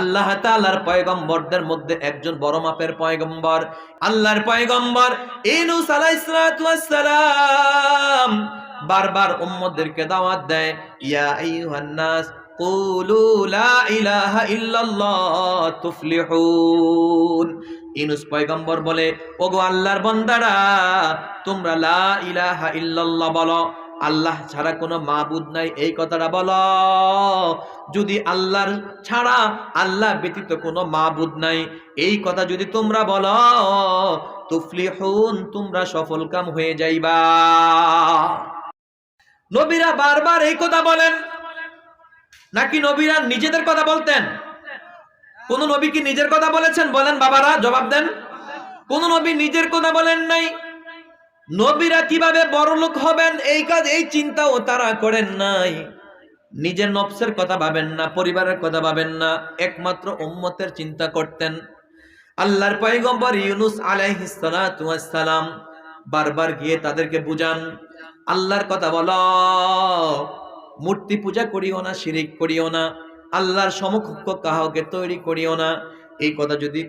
আল্লাহ তাআলার পয়গম্বরদের মধ্যে একজন বড় মাপের পয়গম্বর। আল্লাহর পয়গম্বর ইনুস আলাইহিস সালাতু ওয়াস সালাম বারবার উম্মতদেরকে দাওয়াত দেয়, ইয়া আইয়ুহান নাস কুলু লা ইলাহা ইল্লাল্লাহ তুফলিহুন। ইনুস পয়গম্বর বলে, ওগো আল্লাহর বান্দারা, তোমরা লা ইলাহা ইল্লাল্লাহ বলো আল্লাহ ছাড়া কোনো মাবুদ নাই। এই কথাটা বলো। যদি আল্লাহর ছাড়া আল্লাহ ব্যতীত কোনো মাবুদ নাই, এই কথা যদি তোমরা বলো, তুফলিহুন, তোমরা সফল কাম হয়ে যাইবা। নবীরা বারবার এই কথা বলেন। নাকি নবীরা নিজেদের কথা বলতেন? কোন নবী কি নিজের কথা বলেছেন? বলেন বাবারা, জবাব দেন। কোন নবী নিজের কথা বলেন নাই। নবীরা কীভাবে বড় লোক হবেন, এই কাজ, এই চিন্তাও তারা করেন নাই। নিজের নফসের কথা ভাবেন না, পরিবারের কথা ভাবেন না, একমাত্র উম্মতের চিন্তা করতেন। আল্লাহর পয়গম্বর ইউনুস আলাইহিস সালাতু ওয়াস সালাম বারবার গিয়ে তাদেরকে বুঝান, আল্লাহর কথা বলো, মূর্তি পূজা করিও না, শিরিক করিও না, আল্লাহর সমকক্ষ কাহাকে তৈরি করিও না এই কথা যদি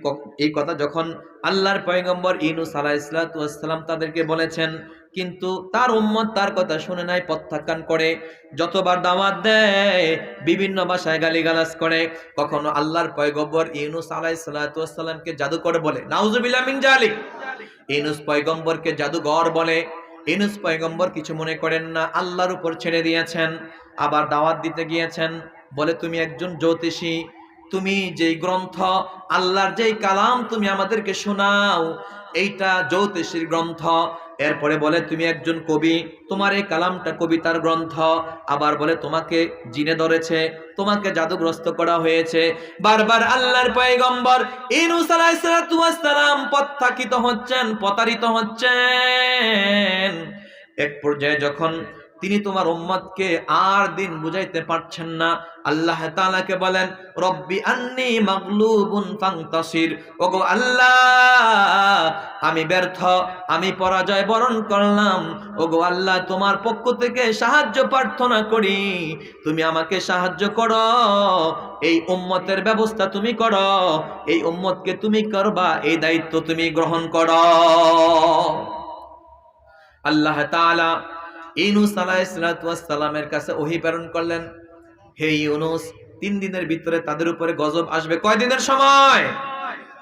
এই কথা যখন আল্লাহর পয়গম্বর ইনুস আলাইসালাম তাদেরকে বলেছেন, কিন্তু তার উম্মত তার কথা শুনে নাই, প্রত্যাখ্যান করে, যতবার দাওয়াত দেয়, বিভিন্ন ভাষায় গালিগালাজ করে, কখনো আল্লাহর পয়গম্বর ইউনুস আলাইসালামকে জাদুকর বলে, নাউজুবিল্লাহ মিন জালিক ইনুস পয়গম্বরকে জাদুঘর বলে, ইনুস পয়গম্বর কিছু মনে করেন না, আল্লাহর উপর ছেড়ে দিয়েছেন, আবার দাওয়াত দিতে গিয়েছেন, বলে, তুমি একজন জ্যোতিষী তুমি যেই গ্রন্থ, আল্লাহর যেই কালাম তুমি আমাদেরকে শোনাও, এইটা জ্যোতিষীর গ্রন্থ। এরপরে বলে, তুমি একজন কবি, তোমার এই কালামটা কবিতার গ্রন্থ। আবার বলে, তোমাকে জিনে ধরেছে, তোমাকে জাদুগ্রস্ত করা হয়েছে। বারবার আল্লাহর পয়গম্বর ইনুস আলাইহিসসালাম প্রত্যাখিত হচ্ছেন, প্রতারিত হচ্ছেন। এক পর্যায়ে যখন তিনি তোমার উম্মতকে আর দিন বুঝাইতে পারছেন না। আল্লাহ তাআলাকে বলেন, রব্বি আন্নি মাগলুবুন ফান্তাসির। ওগো আল্লাহ, আমি ব্যর্থ, আমি পরাজয় বরণ করলাম। ওগো আল্লাহ, তোমার পক্ষ থেকে সাহায্য প্রার্থনা করি। তুমি আমাকে সাহায্য করো, এই উম্মতের ব্যবস্থা তুমি করো, এই উম্মতকে তুমি করবা, এই দায়িত্ব তুমি গ্রহণ করো। আল্লাহ তাআলা ইউনুস আলাইহিসসালামের কাছে ওহী প্রেরণ করলেন, হে ইউনুস, তিন দিনের ভিতরে তাদের উপরে গজব আসবে কয় দিনের সময়?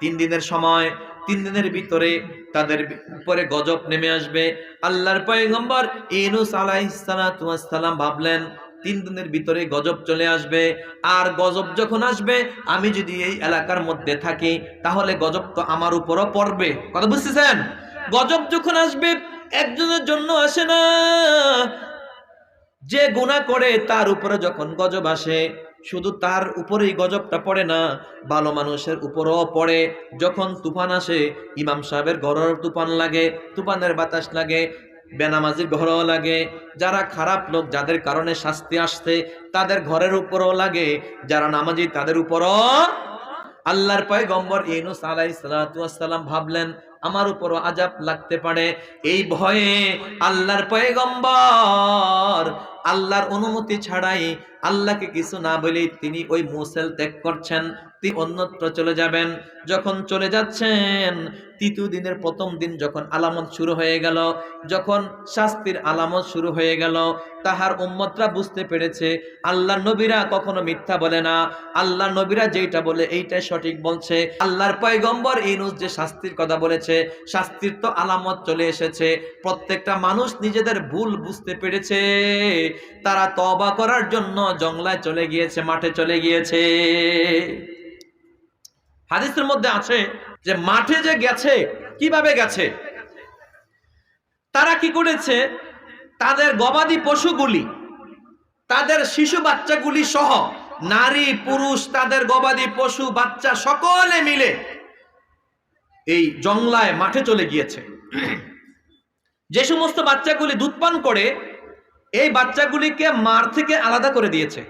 তিন দিনের সময়, তিন দিনের ভিতরে তাদের উপরে গজব নেমে আসবে। আল্লাহর পয়গম্বর ইউনুস আলাইহিসসালাম ভাবলেন, তিন দিনের ভিতরে গজব চলে আসবে, আর গজব যখন আসবে, আমি যদি এই এলাকার মধ্যে থাকি, তাহলে গজব তো আমার উপরও পড়বে। কথা বুঝতেছেন? গজব যখন আসবে একজনের জন্য আসে না। যে গুনাহ করে তার উপরে যখন গজব আসে, শুধু তার উপরেই গজবটা পড়ে না, ভালো মানুষের উপরও পড়ে। যখন তুফান আসে, ইমাম সাহেবের ঘরের তুফান লাগে, তুফানের বাতাস লাগে, বেনামাজির ঘরেও লাগে। যারা খারাপ লোক, যাদের কারণে শাস্তি আসছে, তাদের ঘরের উপরও লাগে। যারা নামাজি, তাদের উপরও আল্লাহর পয়গম্বর সালাতু ওয়াস সালাম ভাবলেন আমার উপর আজাব লাগতে পারে। এই ভয়ে আল্লাহর পয়গম্বর আল্লাহর অনুমতি ছাড়াই আল্লাহকে কিছু না বলেই তিনি ওই মুসেল ত্যাগ করছেন। তিনি অন্যত্র চলে যাবেন। যখন চলে যাচ্ছেন তৃতীয় দিনের প্রথম দিন যখন আলামত শুরু হয়ে গেল, যখন শাস্তির আলামত শুরু হয়ে গেল, তাহার উম্মতরা বুঝতে পেরেছে, আল্লাহ নবীরা কখনো মিথ্যা বলে না। আল্লাহ নবীরা যেটা বলে এইটাই সঠিক বলছে। আল্লাহর পয়গম্বর ইনুস যে শাস্তির কথা বলেছে, শাস্তির তো আলামত চলে এসেছে। প্রত্যেকটা মানুষ নিজেদের ভুল বুঝতে পেরেছে। তারা তবা করার জন্য জংলায় চলে গিয়েছে, মাঠে চলে গিয়েছে। হাদিসের মধ্যে আছে যে মাঠে যে গেছে, কীভাবে গেছে? তারা কি করেছে? তাদের গবাদি পশুগুলি, তাদের শিশু বাচ্চাগুলি সহ নারী, পুরুষ, তাদের গবাদি পশু, বাচ্চা সকলে মিলে এই জংলায় মাঠে চলে গিয়েছে। যে সমস্ত বাচ্চাগুলি দুধ পান করে, এই বাচ্চাগুলিকে মার থেকে আলাদা করে দিয়েছে।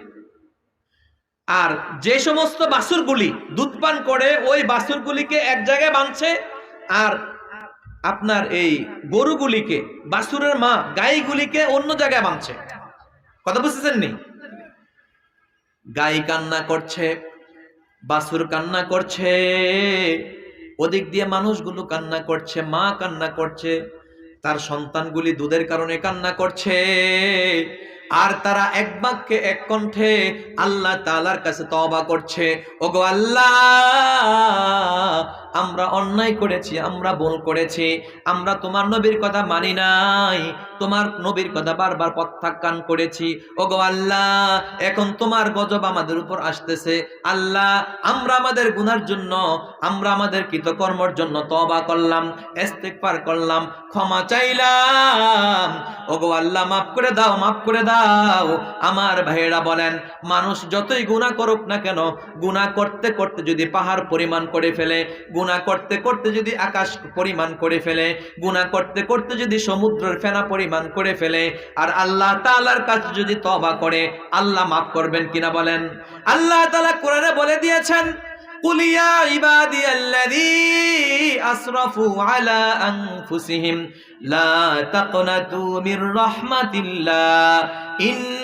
আর যে সমস্ত বাছুরগুলি দুধ পান করে, ওই বাছুরগুলিকে এক জায়গায় বাঁধছে, আর আপনার এই গরুগুলিকে, বাছুরের মা গাইগুলিকে অন্য জায়গায় বাঁধছে। কথা বুঝতেছেন নি? গাই কান্না করছে বাসুর কান্না করছে, ওদিক দিয়ে মানুষগুলো কান্না করছে, মা কান্না করছে, তার সন্তানগুলি দুধের কারণে কান্না করছে আর তারা এক বাক্যে এক কণ্ঠে আল্লাহ তালার কাছে তবা করছে। ওগো আল্লাহ আমরা অন্যায় করেছি, আমরা ভুল করেছি, আমরা তোমার নবীর কথা মানি নাই, তোমার নবীর কথা বারবার প্রত্যাখ্যান করেছি। ওগো আল্লাহ, এখন তোমার গজব আমাদের উপর আসতেছে। আল্লাহ, আমরা আমাদের গুনার জন্য, আমরা আমাদের কৃতকর্মর জন্য তবা করলাম, ইস্তেগফার করলাম, ক্ষমা চাইলাম। ওগো আল্লাহ, মাফ করে দাও, মাফ করে দাও। আমার ভাইয়েরা বলেন, মানুষ যতই গুনাহ করুক না কেন, গুনাহ করতে করতে যদি পাহাড় পরিমাণ করে ফেলে গুনাহ করতে করতে যদি আকাশ পরিমাণ করে ফেলে গুনাহ করতে করতে যদি সমুদ্রের ফেনা পরিমাণ করে ফেলে আর আল্লাহ তাআলার কাছে যদি তবা করে আল্লাহ মাফ করবেন কিনা বলেন আল্লাহ তাআলা কোরআনে বলে দিয়েছেন قل يا عبادي الذي أسرفوا على أنفسهم لا تقنطوا من رحمة الله إن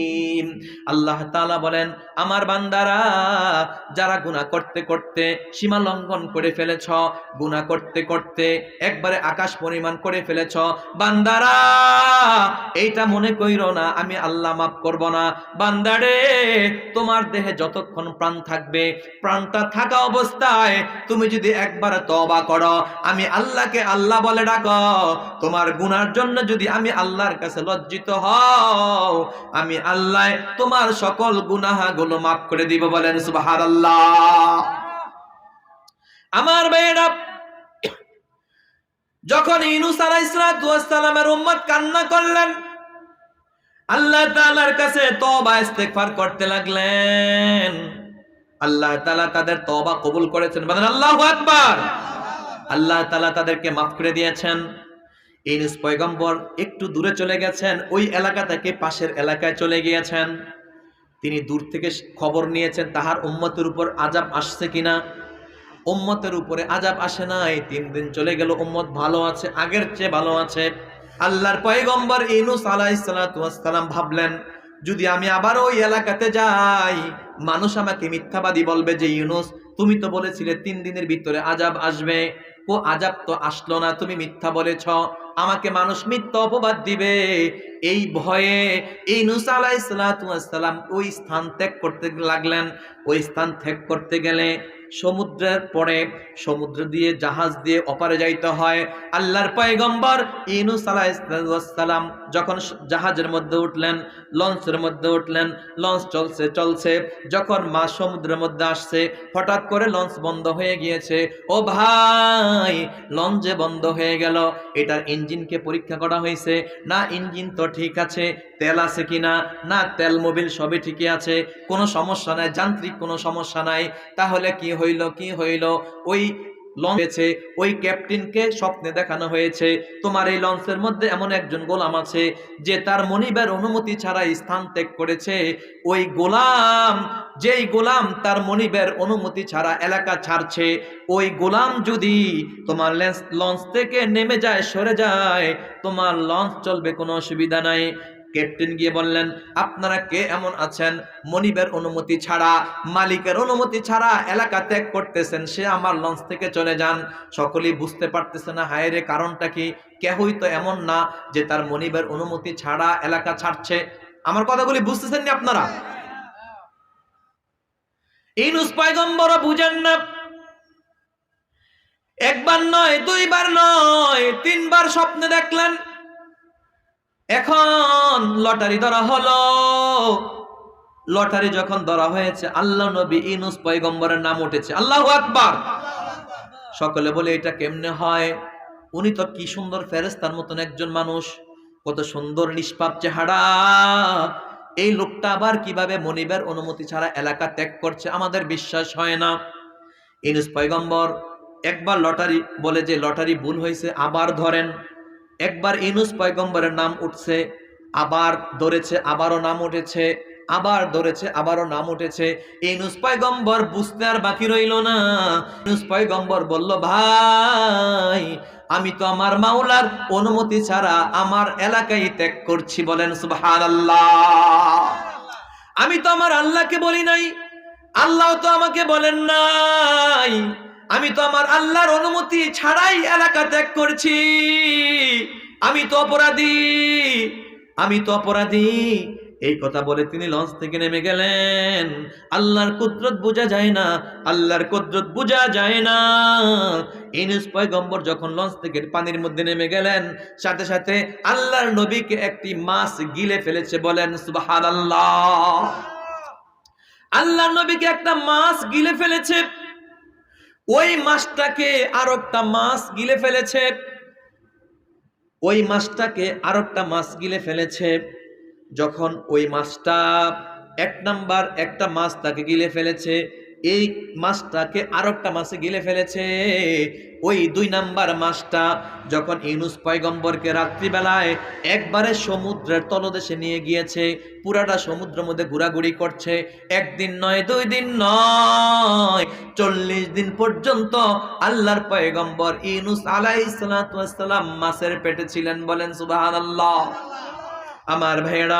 আল্লাহ তাআলা বলেন, আমার বান্দারা, যারা গুনাহ করতে করতে সীমা লঙ্ঘন করে ফেলেছ, গুনাহ করতে করতে একবারে আকাশ পরিমাণ করে ফেলেছ, বান্দারা, এইটা মনে কইরো না, আমি আল্লাহ মাফ করব না। বান্দারে, তোমার দেহে যতক্ষণ প্রাণ থাকবে, প্রাণটা থাকা অবস্থায় তুমি যদি একবার তবা করো, আমি আল্লাহকে আল্লাহ বলে ডাকো, তোমার গুনার জন্য যদি আমি আল্লাহর কাছে লজ্জিত হও, আমি আল্লাহ তোমার সকল গুনাহাগুলো মাফ করে দিব বলেন, সুবহানাল্লাহ। আমার ভাইয়েরা, যখন ইনুস আলাইহিসসালামের উম্মত কান্না করলেন, আল্লাহ তাআলার কাছে তওবা ইস্তেগফার করতে লাগলেন। আল্লাহ তাআলা তাদের তওবা কবুল করেছেন, বলেন, আল্লাহু আকবার। আল্লাহ তাআলা তাদেরকে মাফ করে দিয়েছেন। ইনুস পয়গম্বর একটু দূরে চলে গেছেন, ওই এলাকা থেকে পাশের এলাকায় চলে গিয়েছেন। তিনি দূর থেকে খবর নিয়েছেন, তাহার উম্মতের উপর আজাব আসছে কিনা? উম্মতের উপরে আজাব আসে নাই, তিন দিন চলে গেল, উম্মত ভালো আছে, আগের চেয়ে ভালো আছে। আল্লাহর পয়গম্বর ইনুস আলাইসালাম ভাবলেন, যদি আমি আবার ওই এলাকাতে যাই, মানুষ আমাকে মিথ্যাবাদী বলবে যে, ইউনুস, তুমি তো বলেছিলে তিন দিনের ভিতরে আজাব আসবে। ও আজাব তো আসলো না, তুমি মিথ্যা বলেছ। আমাকে মানুষ মিথ্যা অপবাদ দিবে। এই ভয়ে এই নুসা আলাইসালাম ওই স্থান ত্যাগ করতে লাগলেন। ওই স্থান ত্যাগ করতে গেলে সমুদ্রের পরে সমুদ্র দিয়ে জাহাজ দিয়ে অপারে যাইতে হয়। আল্লাহর পয়গম্বর ইনুস আলাইসালাম যখন জাহাজের মধ্যে উঠলেন, লঞ্চের মধ্যে উঠলেন, লঞ্চ চলছে চলছে। যখন মা সমুদ্রের মধ্যে আসছে, হঠাৎ করে লঞ্চ বন্ধ হয়ে গিয়েছে। ও ভাই, লঞ্চে বন্ধ হয়ে গেল। এটার ইঞ্জিনকে পরীক্ষা করা হয়েছে। না, ইঞ্জিন তো ঠিক আছে তেল আছে কিনা? না, তেল মোবিল সবই ঠিকই আছে। কোনো সমস্যা নাই, যান্ত্রিক কোনো সমস্যা নাই। তাহলে কি হইল কি হইল? ওই লঞ্চে ওই ক্যাপ্টেনকে স্বপ্নে দেখানো হয়েছে। তোমার এই লঞ্চের মধ্যে এমন একজন গোলাম আছে, যে তার মনিবের অনুমতি ছাড়া স্থান ত্যাগ করেছে। ওই গোলাম, যেই গোলাম তার মনিবের অনুমতি ছাড়া এলাকা ছাড়ছে। ওই গোলাম যদি তোমার লঞ্চ থেকে নেমে যায়, সরে যায়, তোমার লঞ্চ চলবে কোনো অসুবিধা নাই। ক্যাপ্টেন গিয়ে বললেন, আপনারা কে? এমন আছেন? মনিবের অনুমতি ছাড়া, মালিকের অনুমতি ছাড়া এলাকা ত্যাগ করতেছেন, সে আমার লঞ্চ থেকে চলে যান। সকলেই বুঝতে পারতেছে না, হায় রে, কারণটা কি? কেহই তো এমন না যে তার মনিবের অনুমতি ছাড়া এলাকা ছাড়ছে। আমার কথাগুলি বুঝতেছেন না আপনারা? ইনুস পয়গম্বর বুঝেন না। একবার নয়, দুইবার নয়, তিনবার স্বপ্নে দেখলেন। এখন লটারি ধরা হলো। লটারি যখন ধরা হয়েছে, আল্লাহ নবী ইনুস পয়গম্বরের নাম উঠেছে। আল্লাহ আকবার। সকলে বলে, এটা কেমনে হয়? উনি তো কি সুন্দর ফেরেস্তার মতন একজন মানুষ। কত সুন্দর নিষ্পাপ চেহারা। এই লোকটা আবার কীভাবে মনিবের অনুমতি ছাড়া এলাকা ত্যাগ করছে আমাদের বিশ্বাস হয় না। ইনুস পয়গম্বর একবার লটারি বলে যে, লটারি ভুল হয়েছে, আবার ধরেন। একবার ইনুস পয়গম্বরের নাম উঠছে, আবার ধরেছে, আবারও নাম উঠেছে, আবার ধরেছে, আবারও নাম উঠেছে। ইনুস পয়গম্বর বুঝতে আর বাকি রইল না। ইনুস পয়গম্বর বলল, ভাই, আমি তো আমার মাওলার অনুমতি ছাড়া আমার এলাকায় ত্যাগ করছি। বলেন, সুবহানাল্লাহ। আমি তো আমার আল্লাহকে বলি নাই। আল্লাহ তো আমাকে বলেন নাই। আমি তো আমার আল্লাহর অনুমতি ছাড়াই এলাকা ত্যাগ করছি। আমি তো অপরাধী। আমি তো অপরাধী। এই কথা বলে তিনি লঞ্চ থেকে নেমে গেলেন। আল্লাহর কুদরত বোঝা যায় না। আল্লাহর কুদরত বোঝা যায় না। ইনুস পয়গম্বর যখন লঞ্চ থেকে পানির মধ্যে নেমে গেলেন, সাথে সাথে আল্লাহর নবীকে একটি মাছ গিলে ফেলেছে বলেন, সুবহানাল্লাহ। আল্লাহর নবীকে একটা মাছ গিলে ফেলেছে। ওই মাছটাকে আর একটা মাছ গিলে ফেলেছে। ওই মাছটাকে আর একটা মাছ গিলে ফেলেছে। যখন ওই মাছটা এক নাম্বার একটা মাছ তাকে গিলে ফেলেছে এই মাছটাকে আর একটা মাছে গিলে ফেলেছে। ওই দুই নাম্বার মাছটা যখন ইউনুস পয়গম্বরকে রাত্রিবেলায় একবারে সমুদ্রের তলদেশে নিয়ে গিয়েছে, পুরাটা সমুদ্রের মধ্যে ঘোরাঘুরি করছে। একদিন নয়, দুই দিন নয়, চল্লিশ দিন পর্যন্ত আল্লাহর পয়গম্বর ইউনুস আলাইসালাম মাছের পেটে ছিলেন বলেন সুবাহ আমার ভাইয়েরা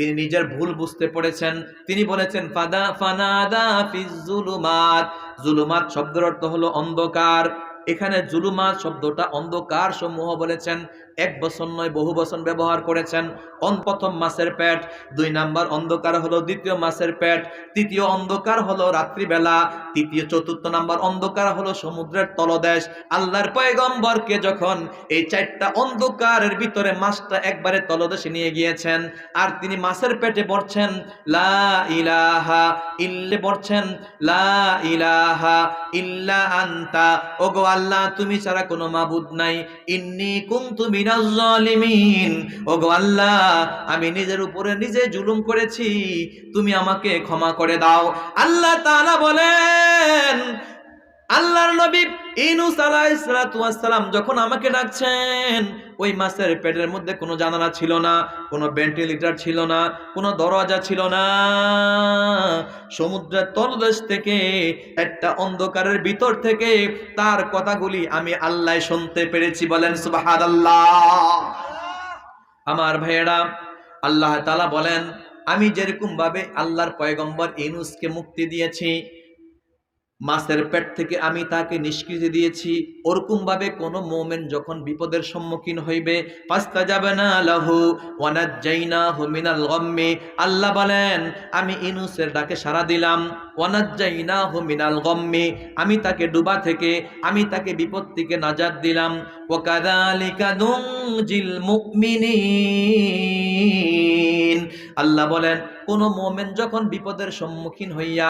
তিনি নিজের ভুল বুঝতে পড়েছেন। তিনি বলেছেন, ফাদা, ফানাদা ফিজুলুমাত জুলুমাত। শব্দের অর্থ হলো অন্ধকার। এখানে জুলুমাত শব্দটা অন্ধকার সমূহ বলেছেন। এক বছর নয়, বহু বছর ব্যবহার করেছেন। প্রথম মাসের পেট। দুই নাম্বার অন্ধকার হলো দ্বিতীয় মাসের পেট। তৃতীয় অন্ধকার হলো রাত্রিবেলা। তৃতীয়, চতুর্থ নাম্বার অন্ধকার হলো সমুদ্রের তলদেশ। আল্লাহর পয়গম্বরকে যখন এই চারটা অন্ধকারের ভিতরে মাছটা একবারে তলদেশে নিয়ে গিয়েছেন, আর তিনি মাছের পেটে পড়ছেন লা ইলাহা ইল্লে পড়ছেন লা ইলাহা ইল্লা আনতা ওগো আল্লাহ, তুমি ছাড়া কোনো মাবুদ নাই ইন্নি কুনতু মিনাজ জালিমিন ওগো আল্লাহ, আমি নিজের উপরে নিজে জুলুম করেছি, তুমি আমাকে ক্ষমা করে দাও আল্লাহ তাআলা বলেন আল্লাহর নবী ইনুস আলাইহিসসালাম যখন আমাকে ডাকছেন, ওই মাছের পেটের মধ্যে কোনো জানালা ছিল না, কোনো ভেন্টিলেটর ছিল না, কোনো দরজা ছিল না। সমুদ্রের তলদেশ থেকে, একটা অন্ধকারের ভিতর থেকে তার কথাগুলি আমি আল্লাহ শুনতে পেরেছি বলেন সুবহানাল্লাহ। আমার ভাইয়েরা, আল্লাহ তাআলা বলেন, আমি যেরকম ভাবে আল্লাহর পয়গম্বর ইনুসকে মুক্তি দিয়েছি মাছের পেট থেকে আমি তাকে নিষ্কৃতি দিয়েছি। ওরকম ভাবে কোন মোমেন যখন বিপদের সম্মুখীন হইবে পাস্তা যাবে না লাহু ওয়ানাজ্জাইনা হুমিনাল গম্মে। আল্লাহ বলেন, আমি ইনুসের ডাকে সাড়া দিলাম ওয়ানাজ্জাইনা হুমিনাল গম্মে। আমি তাকে ডুবা থেকে, আমি তাকে বিপদ থেকে নাজাত দিলাম। ওয়াকাদালিকা নুনজিল মুমিনিন। আল্লাহ বলেন, কোন মোমেন যখন বিপদের সম্মুখীন হইয়া